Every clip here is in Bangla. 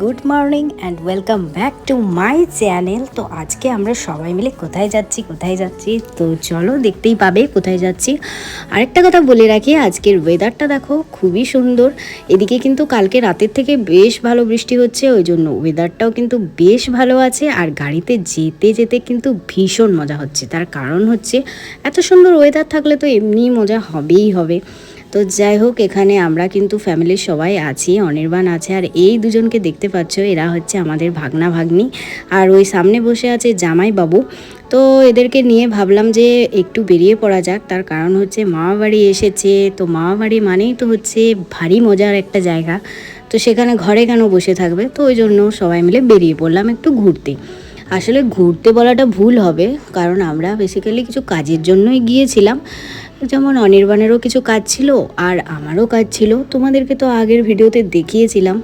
Good morning and welcome back to my channel. তো আজকে আমরা সবাই মিলে কোথায় যাচ্ছি কোথায় যাচ্ছি? তো চলো দেখতেই পাবে কোথায় যাচ্ছি। আরেকটা কথা বলে রাখি, আজকের ওয়েদারটা দেখো খুবই সুন্দর। এদিকে কিন্তু কালকে রাতের থেকে বেশ ভালো বৃষ্টি হচ্ছে, ওই জন্য ওয়েদারটাও কিন্তু বেশ ভালো আছে। আর গাড়িতে যেতে যেতে কিন্তু ভীষণ মজা হচ্ছে। তার কারণ হচ্ছে, এত সুন্দর ওয়েদার থাকলে তো এমনিই মজা হবেই হবে। তো যাই হোক, এখানে আমরা কিন্তু ফ্যামিলির সবাই আছি, অনির্বাণ আছে, আর এই দুজনকে দেখতে পাচ্ছ, এরা হচ্ছে আমাদের ভাগনা ভাগ্নি। আর ওই সামনে বসে আছে জামাই বাবু। তো এদেরকে নিয়ে ভাবলাম যে একটু বেরিয়ে পড়া যাক, তার কারণ হচ্ছে মামা বাড়ি এসেছে। তো মামা বাড়ি মানেই তো হচ্ছে ভারী মজার একটা জায়গা। তো সেখানে ঘরে কেন বসে থাকবে? তো ওই জন্য সবাই মিলে বেরিয়ে পড়লাম একটু ঘুরতে। আসলে ঘুরতে বলাটা ভুল হবে, কারণ আমরা বেসিক্যালি কিছু কাজের জন্যই গিয়েছিলাম। যেমন অনির্বাণেরও কিছু কাজ ছিল আর আমারও কাজ ছিল, তোমাদেরকে তো আগের ভিডিওতে দেখিয়েছিলাম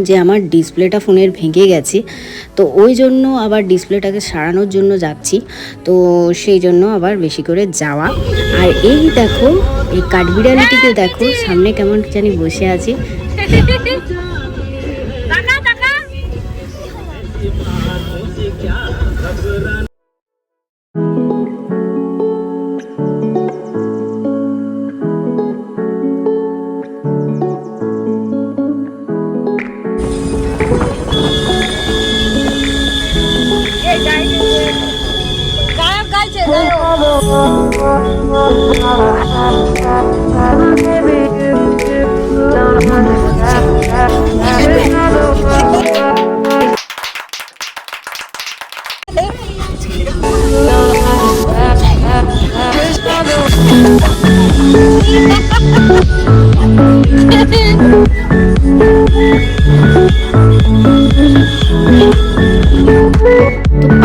যে আমার ডিসপ্লেটা ফোনের ভেঙে গেছে। তো ওই জন্য আবার ডিসপ্লেটাকে সারানোর জন্য যাচ্ছি। তো সেই জন্য আবার বেশি করে যাওয়া। আর এই দেখো, এই কাঠবিড়ালিটিকে দেখো, সামনে কেমন জানি বসে আছে।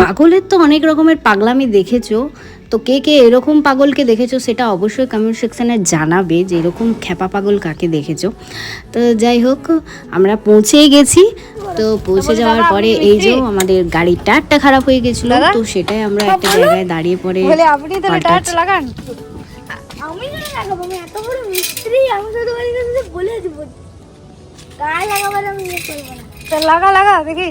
পাগলের তো অনেক রকমের পাগলামি দেখেছ। তো কে কে এরকম পাগলকে দেখেছ সেটা অবশ্যই কমেন্ট সেকশানে জানাবে যে এরকম খ্যাপা পাগল কাকে দেখেছ। তো যাই হোক আমরা পৌঁছেই গেছি। তো পৌঁছে যাওয়ার পরে এই যে আমাদের গাড়ির টায়ারটা খারাপ হয়ে গেছিল। তো সেটাই আমরা একটা জায়গায় দাঁড়িয়ে পরে আপনি লাগান। লাগাবো আমি এত বড় মিস্ত্রি আমি তো তোমার কাছে বলে দেবো। গায়ে লাগাবার আমি ইয়ে করব না। তা লাগা লাগা দেখি।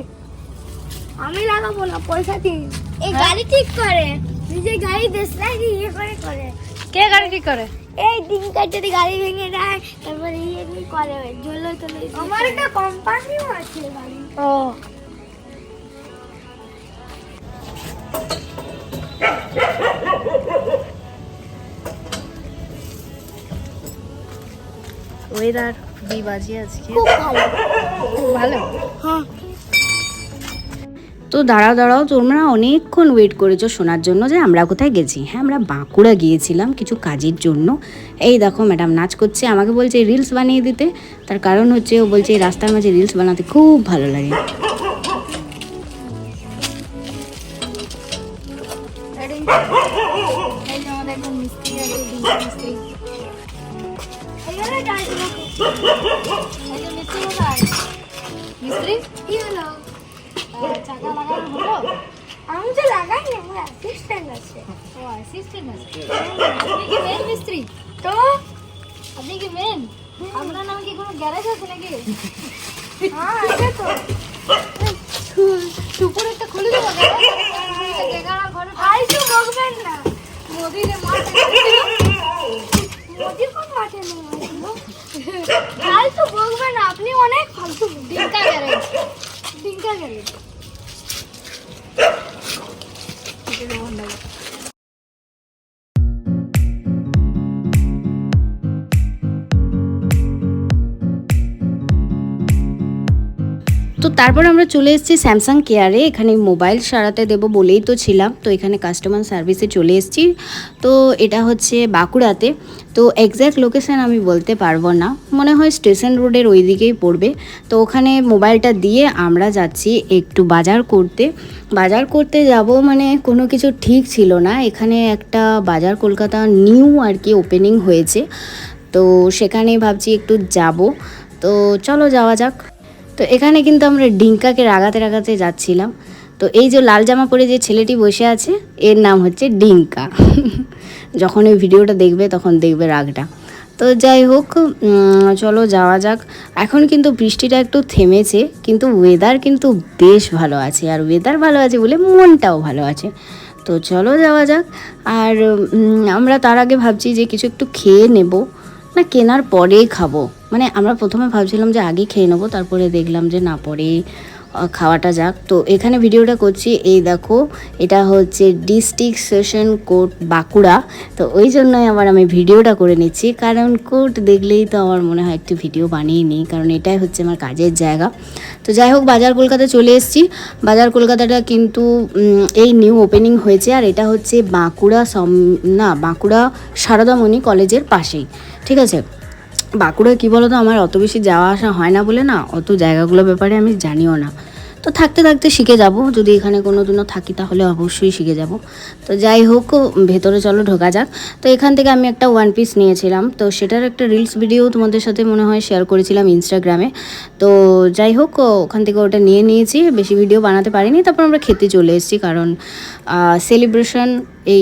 আমি লাগাবো না পয়সা দিই এই গাড়ি ঠিক করে নিজে গাড়ি দেশলাই ইয়ে করে করে। কে গাড়ি ঠিক করে? এই দিন যদি গাড়ি ভেঙে দেয় তারপরে ইয়ে করে ঝোলো তোলে আমার একটা কোম্পানিও আছে গাড়ি ও। ওয়েদার বাজে আজকে। খুব ভালো। ভালো। হ্যাঁ। তো দাঁড়াও দাঁড়াও তোমরা অনেকক্ষণ ওয়েট করেছ শোনার জন্য যে আমরা কোথায় গেছি। হ্যাঁ আমরা বাঁকুড়া গিয়েছিলাম কিছু কাজের জন্য। এই দেখো ম্যাডাম নাচ করছে। আমাকে বলছে রিলস বানিয়ে দিতে। তার কারণ হচ্ছে ও বলছে এই রাস্তার মাঝে রিলস বানাতে খুব ভালো লাগে। আমাদের একজন মিস্ত্রি আছে মিস্ত্রি কি হলো চাকা লাগানো হলো আমি তো লাগাই না আমার অ্যাসিস্ট্যান্ট আছে ও অ্যাসিস্ট্যান্ট আছে আপনি কি মেন মিস্ত্রি তো আপনি কি মেন আপনার নামে কি কোনো গ্যারেজ আছে নাকি হ্যাঁ আছে তো সুপুর একটা খুলে দেবো ঘরে ফালতু বকবেন না নদীতে মাছ মোদি কোন মাঠে ফালতু বকবেন না আপনি অনেক ফালতু। ডিঙ্কা গ্যারেজ ডিঙ্কা গেলে তারপর আমরা চলে এসেছি স্যামসাং কেয়ারে এখানে মোবাইল সারাতে দেবো বলেই তো ছিলাম। তো এখানে কাস্টমার সার্ভিসে চলে এসেছি। তো এটা হচ্ছে বাঁকুড়াতে। তো এক্স্যাক্ট লোকেশান আমি বলতে পারব না। মনে হয় স্টেশন রোডের ওই দিকেই পড়বে। তো ওখানে মোবাইলটা দিয়ে আমরা যাচ্ছি একটু বাজার করতে। বাজার করতে যাব মানে কোনো কিছু ঠিক ছিল না। এখানে একটা বাজার কলকাতা নিউ আর কি ওপেনিং হয়েছে। তো সেখানে ভাবছি একটু যাব। তো চলো যাওয়া যাক। তো এখানে কিন্তু আমরা ডিঙ্কাকে রাগাতে রাগাতে যাচ্ছিলাম। তো এই যে লাল জামা পরে যে ছেলেটি বসে আছে, এর নাম হচ্ছে ডিঙ্কা। যখন এই ভিডিওটা দেখবে, তখন দেখবে রাগটা। তো যাই হোক চলো যাওয়া যাক। এখন কিন্তু বৃষ্টিটা একটু থেমেছে, কিন্তু ওয়েদার কিন্তু বেশ ভালো আছে। আর ওয়েদার ভালো আছে বলে মনটাও ভালো আছে। তো চলো যাওয়া যাক। আর আমরা তার আগে ভাবছি যে কিছু একটু খেয়ে নেব। না, কেনার পরেই খাব। মানে আমরা প্রথমে ভাবছিলাম যে আগে খেয়ে নেব, তারপরে দেখলাম যে না, পরে খাওয়াটা যাক। তো এখানে ভিডিওটা করছি, এই দেখো, এটা হচ্ছে ডিস্ট্রিক্ট সেশন কোর্ট বাঁকুড়া। তো ওই জন্যই আবার আমি ভিডিওটা করে নিচ্ছি, কারণ কোর্ট দেখলেই তো আমার মনে হয় একটু ভিডিও বানিয়ে নিই, কারণ এটাই হচ্ছে আমার কাজের জায়গা। তো যাই হোক, বাজার কলকাতা চলে এসেছি। বাজার কলকাতাটা কিন্তু এই নিউ ওপেনিং হয়েছে, আর এটা হচ্ছে বাঁকুড়া সম, না, বাঁকুড়া সারদামণি কলেজের পাশেই। ঠিক আছে? বাঁকুড়া কী বলো তো আমার অত বেশি যাওয়া আসা হয় না বলে না, অত জায়গাগুলোর ব্যাপারে আমি জানিও না। তো থাকতে থাকতে শিখে যাব, যদি এখানে কোনো দিনও থাকি তাহলে অবশ্যই শিখে যাব। তো যাই হোক, ভেতরে চলো, ঢোকা যাক। তো এখান থেকে আমি একটা ওয়ান পিস নিয়েছিলাম, তো সেটার একটা রিলস ভিডিও তোমাদের সাথে মনে হয় শেয়ার করেছিলাম ইনস্টাগ্রামে তো যাই হোক, ওখান থেকে ওটা নিয়ে নিয়েছি, বেশি ভিডিও বানাতে পারিনি, তারপর আমরা খেতে চলে এসেছি, কারণ সেলিব্রেশন এই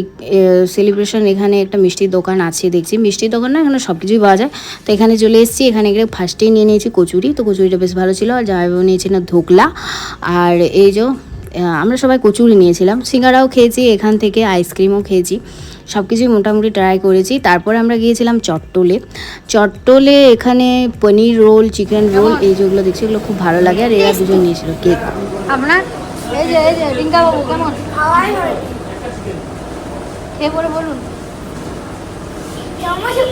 সেলিব্রেশন এখানে একটা মিষ্টির দোকান আছে দেখছি। মিষ্টির দোকান না, এখানে সব কিছুই পাওয়া যায়। তো এখানে চলে এসেছি, এখানে গিয়ে ফার্স্টেই নিয়ে নিয়েছি কচুরি। তো কচুরিটা বেশ ভালো ছিল। আর জামাইবাবু নিয়েছি না ধোকলা। আর এই যে আমরা সবাই কচুরি নিয়েছিলাম। সিঙ্গারাও খেয়েছি, এখান থেকে আইসক্রিমও খেয়েছি। সব কিছুই মোটামুটি ট্রাই করেছি। তারপর আমরা গিয়েছিলাম চট্টলে। চট্টলে এখানে পনির রোল চিকেন রোল এই যেগুলো দেখছি, এগুলো খুব ভালো লাগে। আর এরা দুজন নিয়েছিল কেক আপনার? এই যে এই যে বাবু কেমন? খাওয়াই হয়। খেয়ে পরে বলুন। জামা যে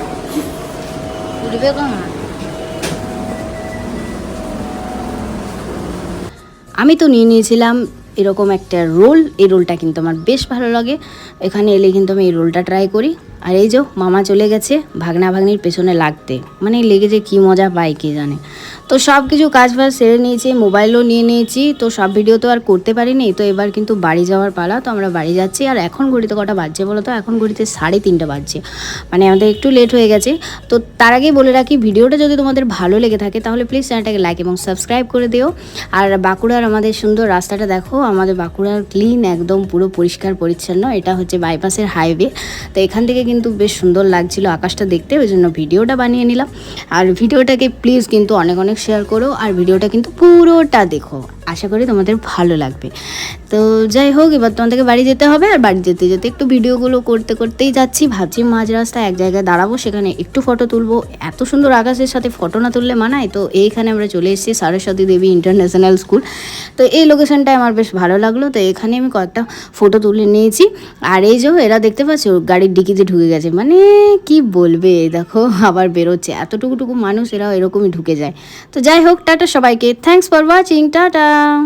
না। উঠবে কেমন আমি তো নিয়ে নিয়েছিলাম এরকম একটা রোল। এই রোলটা কিন্তু আমার বেশ ভালো লাগে। এখানে এলে কিন্তু আমি এই রোলটা ট্রাই করি। আর এই যে মামা চলে গেছে ভাগনা ভাগ্নির পেছনে লাগতে। মানে লেগে যে কী মজা পায় কে জানে। তো সব কিছু কাজ বাজ সেরে নিয়েছি, মোবাইলও নিয়ে নিয়েছি, তো সব ভিডিও তো আর করতে পারিনি, তো এবার কিন্তু বাড়ি যাওয়ার পালা, তো আমরা বাড়ি যাচ্ছি। আর এখন ঘড়িতে কটা বাজছে বলো তো? এখন ঘড়িতে সাড়ে তিনটে বাজছে। মানে আমাদের একটু লেট হয়ে গেছে। তো তার আগেই বলে রাখি ভিডিওটা যদি তোমাদের ভালো লেগে থাকে, তাহলে প্লিজ চ্যানেলটাকে লাইক এবং সাবস্ক্রাইব করে দিও। আর বাঁকুড়ার আমাদের সুন্দর রাস্তাটা দেখো, আমাদের বাঁকুড়ার ক্লিন একদম পুরো পরিষ্কার, পরিচ্ছন্ন। এটা হচ্ছে বাইপাসের হাইওয়ে তো এখান থেকে কিন্তু বেশ সুন্দর লাগছিল আকাশটা দেখতে, ওই জন্য ভিডিওটা বানিয়ে নিলাম। আর ভিডিওটাকে প্লিজ কিন্তু অনেক অনেক শেয়ার করো, আর ভিডিওটা কিন্তু পুরোটা দেখো। আশা করি তোমাদের ভালো লাগবে। তো যাই হোক, এবার তোমাদেরকে বাড়ি যেতে হবে আর বাড়ি যেতে যেতে একটু ভিডিওগুলো করতে করতেই যাচ্ছি। ভাবছি মাঝ রাস্তায় এক জায়গায় দাঁড়াবো, সেখানে একটু ফটো তুলবো। এত সুন্দর আকাশের সাথে ফটো না তুললে মানায়? তো এইখানে আমরা চলে এসেছি সরস্বতী দেবী ইন্টারন্যাশনাল স্কুল তো এই লোকেশনটায় আমার বেশ ভালো লাগল। তো এখানে আমি কয়েকটা ফটো তুলে নিয়েছি। আর এই যে এরা দেখতে পাচ্ছ, গাড়ির ডিকিতে ঢুকে গেছে। মানে কি বলবে? দেখো, আবার বেরোচ্ছে। এতটুকুটুকু মানুষ এরা এরকমই ঢুকে যায়। তো যাই হোক, টাটা সবাইকে। Thanks for watching tata. 안녕.